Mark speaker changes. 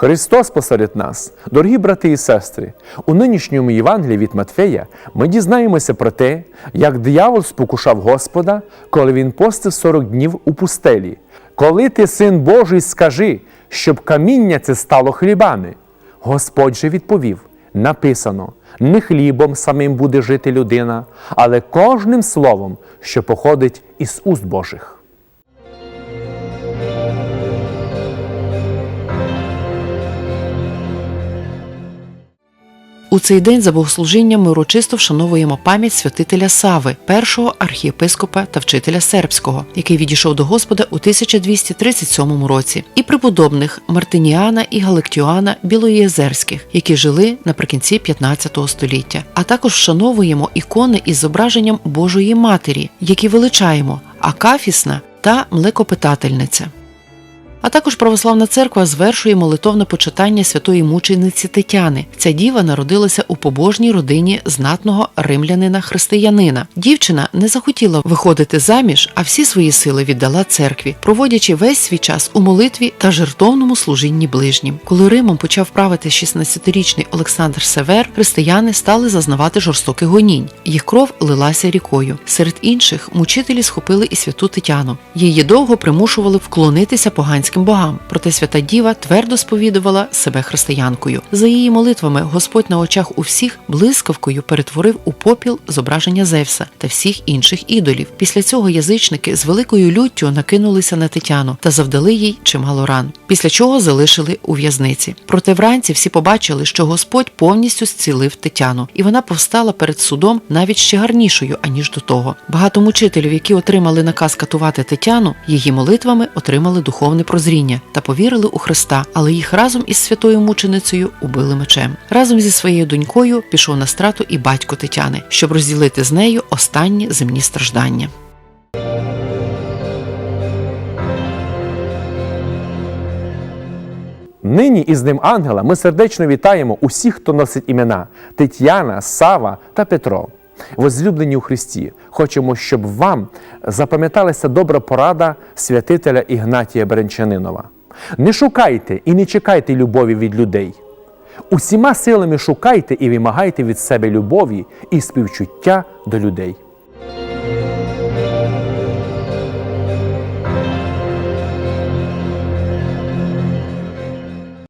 Speaker 1: Христос посеред нас, дорогі брати і сестри, у нинішньому Євангелії від Матфея ми дізнаємося про те, як диявол спокушав Господа, коли він постив 40 днів у пустелі. Коли ти син Божий, скажи, щоб каміння це стало хлібами. Господь же відповів: написано: не хлібом самим буде жити людина, але кожним словом, що походить із уст Божих.
Speaker 2: У цей день за богослужінням ми урочисто вшановуємо пам'ять святителя Сави, першого архієпископа та вчителя сербського, який відійшов до Господа у 1237 році, і преподобних Мартиніана і Галактіоана Білоєзерських, які жили наприкінці 15 століття. А також вшановуємо ікони із зображенням Божої Матері, які величаємо Акафісна та Млекопитательниця. А також православна церква звершує молитовне почитання святої мучениці Тетяни. Ця діва народилася у побожній родині знатного римлянина християнина. Дівчина не захотіла виходити заміж, а всі свої сили віддала церкві, проводячи весь свій час у молитві та жертовному служінні ближнім. Коли Римом почав правити 16-річний Олександр Север, християни стали зазнавати жорстоких гонінь. Їх кров лилася рікою. Серед інших мучителі схопили і святу Тетяну. Її довго примушували вклонитися поганським богам. Проте свята діва твердо сповідувала себе християнкою. За її молитвами Господь на очах у всіх блискавкою перетворив у попіл зображення Зевса та всіх інших ідолів. Після цього язичники з великою люттю накинулися на Тетяну та завдали їй чимало ран. Після чого залишили у в'язниці. Проте вранці всі побачили, що Господь повністю зцілив Тетяну, і вона повстала перед судом навіть ще гарнішою аніж до того. Багато мучителів, які отримали наказ катувати Тетяну, її молитвами отримали духовне прозріння та повірили у Христа, але їх разом із святою мученицею убили мечем. Разом зі своєю донькою пішов на страту і батько Тетяни, щоб розділити з нею останні земні страждання.
Speaker 1: Нині із ним ангела ми сердечно вітаємо усіх, хто носить імена Тетяна, Сава та Петро. Возлюблені у Христі, хочемо, щоб вам запам'яталася добра порада святителя Ігнатія Беренчанинова. Не шукайте і не чекайте любові від людей. Усіма силами шукайте і вимагайте від себе любові і співчуття до людей.